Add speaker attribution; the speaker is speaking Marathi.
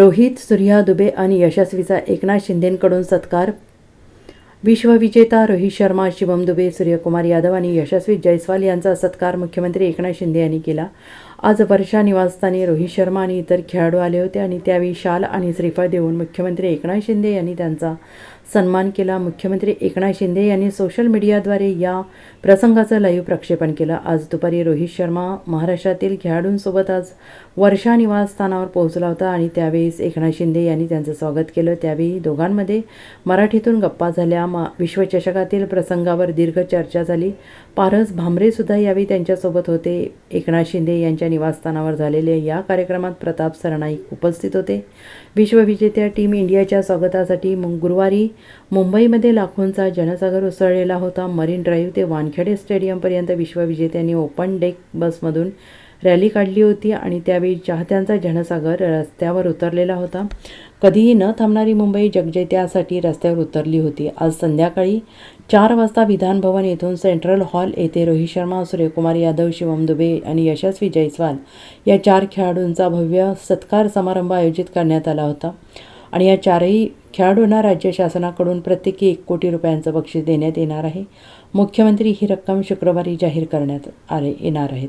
Speaker 1: रोहित सूर्या दुबे आणि यशस्वीचा एकनाथ शिंदेंकडून सत्कार. विश्वविजेता रोहित शर्मा शिवम दुबे सूर्यकुमार यादव आणि यशस्वी जयस्वाल यांचा सत्कार मुख्यमंत्री एकनाथ शिंदे यांनी केला. आज वर्षा निवासस्थानी रोहित शर्मा आणि इतर खेळाडू आले होते आणि त्यावेळी शाल आणि श्रीफळ देऊन मुख्यमंत्री एकनाथ शिंदे यांनी त्यांचा सन्मान केला. मुख्यमंत्री एकनाथ शिंदे यांनी सोशल मीडियाद्वारे या प्रसंगाचं लाईव्ह प्रक्षेपण केलं. आज दुपारी रोहित शर्मा महाराष्ट्रातील खेळाडूंसोबत आज वर्षा निवासस्थानावर पोहोचला होता आणि त्यावेळेस एकनाथ शिंदे यांनी त्यांचं स्वागत केलं. त्यावेळी दोघांमध्ये मराठीतून गप्पा झाल्या. मा विश्वचषकातील प्रसंगावर दीर्घ चर्चा झाली. पारस भामरेसुद्धा यावेळी त्यांच्यासोबत होते. एकनाथ शिंदे यांच्या निवासस्थानावर झालेल्या या कार्यक्रमात प्रताप सरनाईक उपस्थित होते. विश्वविजेत्या टीम इंडियाच्या स्वागतासाठी गुरुवारी मुंबईमध्ये लाखोंचा जनसागर उसळलेला होता. मरीन ड्राईव्ह ते वानखेडे स्टेडियमपर्यंत विश्वविजेत्यांनी ओपन डेक बसमधून रॅली काढली होती आणि त्यावेळी चाहत्यांचा जनसागर रस्त्यावर उतरलेला होता. कधीही न थांबणारी मुंबई जगजैत्यासाठी रस्त्यावर उतरली होती. आज संध्याकाळी चार वाजता विधान भवन येथून सेंट्रल हॉल येथे रोहित शर्मा सूर्यकुमार यादव शिवम दुबे आणि यशस्वी जयस्वाल या चार खेळाडूंचा भव्य सत्कार समारंभ आयोजित करण्यात आला होता. आणि या चारही खेळाडूंना राज्य शासनाकडून प्रत्येकी एक कोटी रुपयांचं बक्षीस देण्यात येणार आहे. मुख्यमंत्री ही रक्कम शुक्रवारी जाहीर करण्यात आले येणार आहेत.